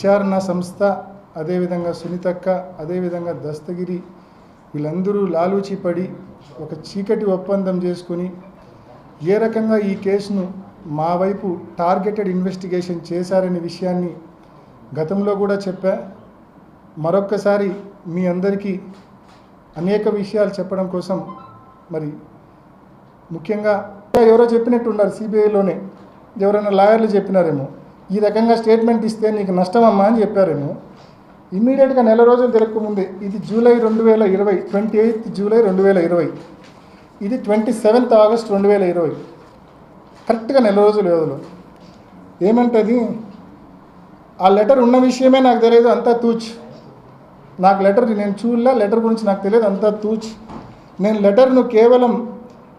విచారణ సంస్థ అదేవిధంగా సునీతక్క అదేవిధంగా దస్తగిరి వీళ్ళందరూ లాలూచి పడి ఒక చీకటి ఒప్పందం చేసుకుని ఏ రకంగా ఈ కేసును మా వైపు టార్గెటెడ్ ఇన్వెస్టిగేషన్ చేశారనే విషయాన్ని గతంలో కూడా చెప్పా. మరొక్కసారి మీ అందరికీ అనేక విషయాలు చెప్పడం కోసం మరి ముఖ్యంగా ఎవరో చెప్పినట్టున్నారు సిబిఐలోనే ఎవరైనా లాయర్లు చెప్పినారేమో. ఈ రకంగా స్టేట్మెంట్ ఇస్తే నీకు నష్టమమ్మా అని చెప్పారేమో. ఇమ్మీడియట్గా నెల రోజులు తిరగకముందే ఇది జూలై రెండు వేల ఇరవై ట్వంటీ ఎయిత్ జూలై రెండు వేల ఇరవై. ఇది ట్వంటీ సెవెంత్ ఆగస్ట్ రెండు వేల ఇరవై. కరెక్ట్గా నెల రోజుల వ్యవధిలో ఏమంటది? ఆ లెటర్ ఉన్న విషయమే నాకు తెలియదు అంతా తూచ్. నాకు లెటర్ నేను చూడలే లెటర్ గురించి నాకు తెలియదు అంతా తూచ్. నేను లెటర్ను కేవలం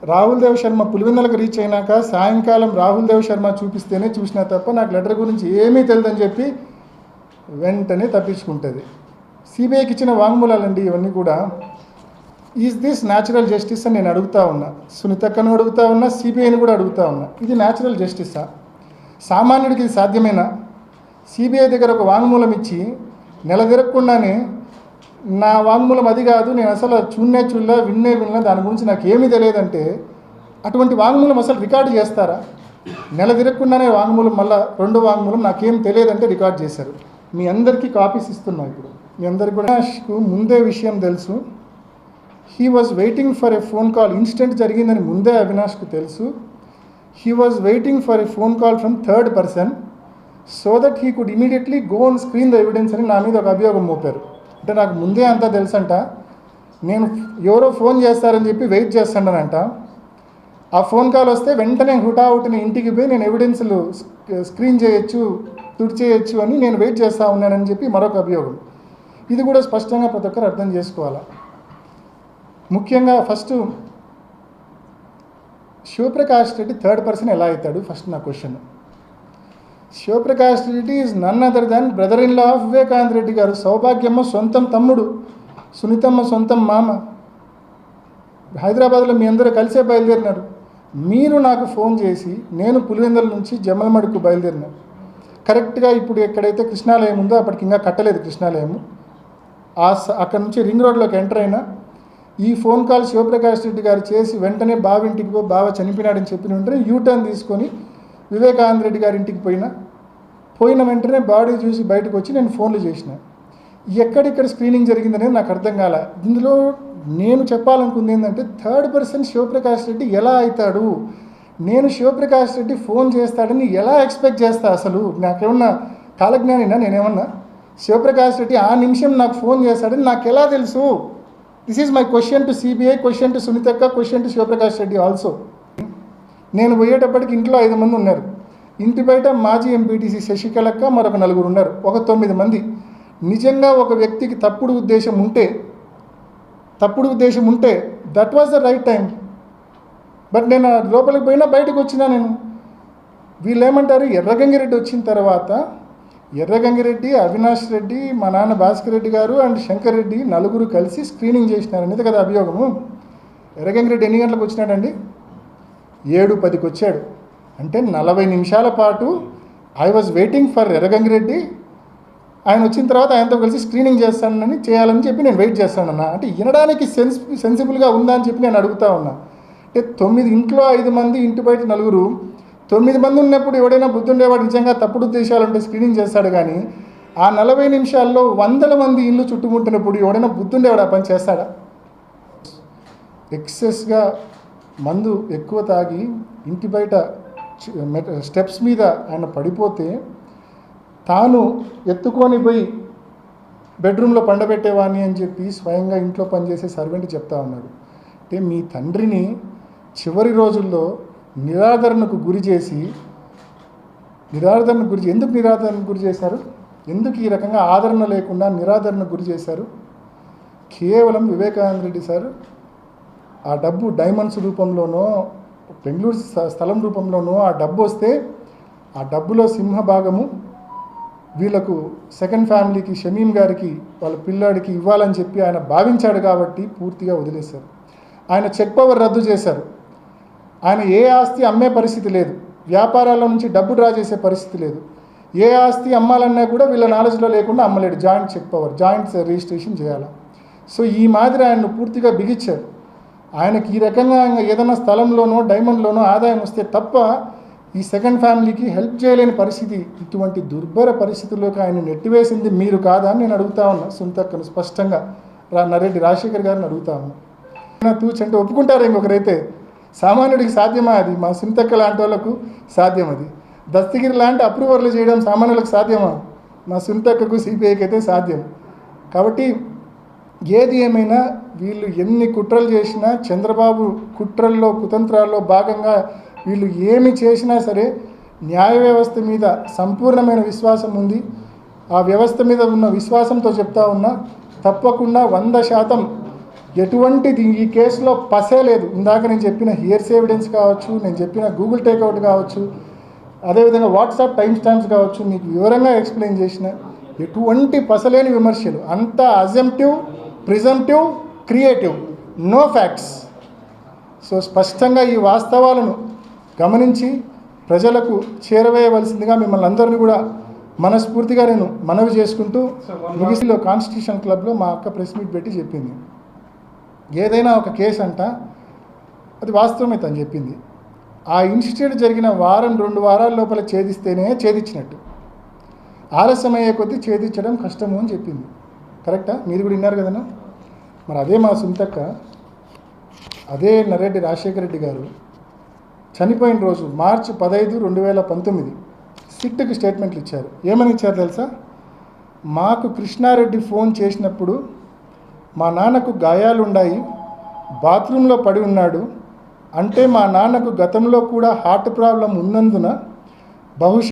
రాహుల్ దేవ్ శర్మ పులివెందలకు రీచ్ అయినాక సాయంకాలం రాహుల్ దేవ్ శర్మ చూపిస్తేనే చూసినా తప్ప నాకు లెటర్ గురించి ఏమీ తెలియదని చెప్పి వెంటనే తప్పించుకుంటుంది. సిబిఐకి ఇచ్చిన వాంగ్మూలాలండి ఇవన్నీ కూడా. ఈజ్ దిస్ న్యాచురల్ జస్టిస్ అని నేను అడుగుతా ఉన్నా. సునీతక్కను అడుగుతా ఉన్నా సిబిఐని కూడా అడుగుతా ఉన్నా. ఇది న్యాచురల్ జస్టిసా సామాన్యుడికి ఇది సాధ్యమేనా? సిబిఐ దగ్గర ఒక వాంగ్మూలం ఇచ్చి నెల తిరగకుండానే నా వాంగ్మూలం అది కాదు నేను అసలు చూన్నే చూడలే విన్నే వినలే దాని గురించి నాకు ఏమీ తెలియదంటే అటువంటి వాంగ్మూలం అసలు రికార్డు చేస్తారా? నెల తిరగకుండానే వాంగ్మూలం మళ్ళీ రెండో వాంగ్మూలం నాకేం తెలియదంటే రికార్డ్ చేశారు. మీ అందరికీ కాపీస్ ఇస్తున్నా ఇప్పుడు. మీ అందరికి కూడా ముందే విషయం తెలుసు. He was waiting for a phone call instant జరిగిందని ముందే అవినాష్కు తెలుసు. He was waiting for a phone call from third person so that he could immediately go on screen the evidence అని నా మీద ఒక అభియోగం మోపారు. అంటే నాకు ముందే అంతా తెలుసంట నేను ఎవరో ఫోన్ చేస్తారని చెప్పి వెయిట్ చేస్తాడనంట. ఆ ఫోన్ కాల్ వస్తే వెంటనే హుటాహుటిని ఇంటికి పోయి నేను ఎవిడెన్స్లు స్క్రీన్ చేయొచ్చు తుడి చేయొచ్చు అని నేను వెయిట్ చేస్తూ ఉన్నానని చెప్పి మరొక అభియోగం. ఇది కూడా స్పష్టంగా ప్రతి ఒక్కరు అర్థం చేసుకోవాలా? ముఖ్యంగా first Shivaprakash Reddy third person ఎలా అవుతాడు ఫస్ట్ నా question. Shivaprakash Reddy is none other than brother in law of Vivekananda Reddy garu. Soubhagyamma సొంతం తమ్ముడు సునీతమ్మ సొంతం మామ. హైదరాబాద్లో మీ అందరూ కలిసే బయలుదేరినారు. మీరు నాకు ఫోన్ చేసి నేను పులివెందల నుంచి జమ్మలమడుకు బయలుదేరినా. కరెక్ట్గా ఇప్పుడు ఎక్కడైతే కృష్ణాలయం ఉందో అప్పటికి ఇంకా కట్టలేదు కృష్ణాలయము. ఆ అక్కడ నుంచి రింగ్ రోడ్లోకి ఎంటర్ అయినా ఈ ఫోన్ కాల్ శివప్రకాష్ రెడ్డి గారు చేసి వెంటనే బావ ఇంటికి బావ చనిపోయినాడని చెప్పిన వెంటనే యూటర్న్ తీసుకొని వివేకానంద రెడ్డి గారి ఇంటికి పోయినా పోయిన వెంటనే బాడీ చూసి బయటకు వచ్చి నేను ఫోన్లు చేసిన. ఎక్కడిక్కడ స్క్రీనింగ్ జరిగిందనేది నాకు అర్థం కాల. ఇందులో నేను చెప్పాలనుకుంది ఏంటంటే థర్డ్ పర్సన్ శివప్రకాష్ రెడ్డి ఎలా అవుతాడు? నేను శివప్రకాష్ రెడ్డి ఫోన్ చేస్తాడని ఎలా ఎక్స్పెక్ట్ చేస్తా అసలు? నాకేమన్నా కాలజ్ఞానినా నేనేమన్నా? శివప్రకాష్ రెడ్డి ఆ నిమిషం నాకు ఫోన్ చేస్తాడని నాకు ఎలా తెలుసు? This is my question to CBI question to సునీతక్క question to Shivaprakash Reddy also నేను పోయేటప్పటికి ఇంట్లో ఐదు మంది ఉన్నారు. ఇంటి బయట మాజీ ఎంపీటీసీ శశికళక్క మరొక నలుగురు ఉన్నారు. ఒక తొమ్మిది మంది. నిజంగా ఒక వ్యక్తికి తప్పుడు ఉద్దేశం ఉంటే తప్పుడు ఉద్దేశం ఉంటే that was the right time but నేను లోపలికి పోయినా బయటకు వచ్చినా నేను. వీళ్ళు ఏమంటారు ఎర్రగంగిరెడ్డి వచ్చిన తర్వాత ఎర్రగంగిరెడ్డి అవినాష్ రెడ్డి మా నాన్న భాస్కర్ రెడ్డి గారు అండ్ శంకర్ రెడ్డి నలుగురు కలిసి స్క్రీనింగ్ చేసినారు అనేది కదా అభియోగము. ఎర్రగంగిరెడ్డి ఎన్ని గంటలకు వచ్చినాడండి? ఏడు పదికి వచ్చాడు అంటే నలభై నిమిషాల పాటు I was waiting for Erragangireddy. ఆయన వచ్చిన తర్వాత ఆయనతో కలిసి స్క్రీనింగ్ చేస్తానని చేయాలని చెప్పి నేను వెయిట్ చేస్తానన్నా. అంటే వినడానికి సెన్స్ సెన్సిబుల్గా ఉందా అని చెప్పి నేను అడుగుతా ఉన్నా. అంటే తొమ్మిది ఇంట్లో ఐదు మంది ఇంటి బయట నలుగురు. తొమ్మిది మంది ఉన్నప్పుడు ఎవడైనా బుద్ధుండేవాడు నిజంగా తప్పుడు ఉద్దేశాలుంటే స్క్రీనింగ్ చేస్తాడు కానీ ఆ నలభై నిమిషాల్లో వందల మంది ఇల్లు చుట్టుముట్టినప్పుడు ఎవడైనా బుద్ధుండేవాడు ఆ పని చేస్తాడా? ఎక్సెస్గా మందు ఎక్కువ తాగి ఇంటి బయట స్టెప్స్ మీద ఆయన పడిపోతే తాను ఎత్తుకొని పోయి బెడ్రూమ్లో పండబెట్టేవాడిని అని చెప్పి స్వయంగా ఇంట్లో పనిచేసే సర్వెంట్ చెప్తా ఉన్నాడు. అంటే మీ తండ్రిని చివరి రోజుల్లో నిరాదరణకు గురి చేసి నిరాదరణకు గురి ఎందుకు నిరాదరణకు గురి చేశారు? ఎందుకు ఈ రకంగా ఆదరణ లేకుండా నిరాదరణకు గురి చేశారు? కేవలం వివేకానంద రెడ్డి సార్ ఆ డబ్బు డైమండ్స్ రూపంలోనో బెంగళూరు స్థలం రూపంలోనో ఆ డబ్బు వస్తే ఆ డబ్బులో సింహ భాగము వీళ్ళకు సెకండ్ ఫ్యామిలీకి షమీం గారికి వాళ్ళ పిల్లాడికి ఇవ్వాలని చెప్పి ఆయన భావించాడు కాబట్టి పూర్తిగా వదిలేశారు. ఆయన చెక్ పవర్ రద్దు చేశారు. ఆయన ఏ ఆస్తి అమ్మే పరిస్థితి లేదు. వ్యాపారాల నుంచి డబ్బు డ్రా చేసే పరిస్థితి లేదు. ఏ ఆస్తి అమ్మాలన్నా కూడా వీళ్ళ నాలెడ్జ్లో లేకుండా అమ్మలేడు. Joint check power joint registration చేయాలి? సో ఈ మాదిరి ఆయన్ను పూర్తిగా బిగించారు. ఆయనకి ఈ రకంగా ఏదైనా స్థలంలోనో డైమండ్లోనో ఆదాయం వస్తే తప్ప ఈ సెకండ్ ఫ్యామిలీకి హెల్ప్ చేయలేని పరిస్థితి. ఇటువంటి దుర్భర పరిస్థితుల్లోకి ఆయన నెట్టివేసింది మీరు కాదా అని నేను అడుగుతా ఉన్నా. సుంతక్కను స్పష్టంగా రా నరెడ్డి రాజశేఖర్ గారిని అడుగుతా ఉన్నా. తూచంటే ఒప్పుకుంటారు ఇంకొకరైతే. సామాన్యుడికి సాధ్యమా అది? మా సుంతక్క లాంటి వాళ్ళకు సాధ్యం అది. దస్తగిరి లాంటి అప్రూవర్లు చేయడం సామాన్యులకు సాధ్యమా? మా సుంతక్కకు సిపిఐకి అయితే సాధ్యం. కాబట్టి ఏది ఏమైనా వీళ్ళు ఎన్ని కుట్రలు చేసినా చంద్రబాబు కుట్రల్లో కుతంత్రాల్లో భాగంగా వీళ్ళు ఏమి చేసినా సరే న్యాయ వ్యవస్థ మీద సంపూర్ణమైన విశ్వాసం ఉంది. ఆ వ్యవస్థ మీద ఉన్న విశ్వాసంతో చెప్తా ఉన్నా తప్పకుండా వంద శాతం ఎటువంటిది ఈ కేసులో పసే లేదు. ఇందాక నేను చెప్పిన హియర్స్ ఎవిడెన్స్ కావచ్చు నేను చెప్పిన గూగుల్ టేక్అవుట్ కావచ్చు అదేవిధంగా వాట్సాప్ టైం స్టాంప్స్ కావచ్చు మీకు వివరంగా ఎక్స్ప్లెయిన్ చేసిన ఎటువంటి పసలేని విమర్శలు అంత assumptive presumptive creative no facts. So స్పష్టంగా ఈ వాస్తవాలను గమనించి ప్రజలకు చేరవేయవలసిందిగా మిమ్మల్ని అందరినీ కూడా మనస్ఫూర్తిగా నేను మనవి చేసుకుంటూ ముగిసిలో కాన్స్టిట్యూషన్ క్లబ్లో మా అక్క ప్రెస్ మీట్ పెట్టి చెప్పింది. ఏదైనా ఒక కేసు అంట అది వాస్తవమే తను చెప్పింది. ఆ ఇన్స్టిట్యూట్ జరిగిన వారం రెండు వారాల లోపల ఛేదిస్తేనే ఛేదించినట్టు. ఆలస్యం అయ్యే కొద్దీ ఛేదించడం కష్టము అని చెప్పింది. కరెక్టా? మీరు కూడా విన్నారు కదన్నా? మరి అదే మా సుంతక్క అదే నరెడ్డి రాజశేఖర రెడ్డి గారు చనిపోయిన రోజు మార్చి పదహైదు రెండు వేల పంతొమ్మిది సిట్కి స్టేట్మెంట్లు ఇచ్చారు. ఏమని ఇచ్చారు తెలుసా? మాకు కృష్ణారెడ్డి ఫోన్ చేసినప్పుడు మా నాన్నకు గాయాలున్నాయి బాత్రూంలో పడి ఉన్నాడు అంటే మా నాన్నకు గతంలో కూడా హార్ట్ ప్రాబ్లం ఉన్నందున బహుశా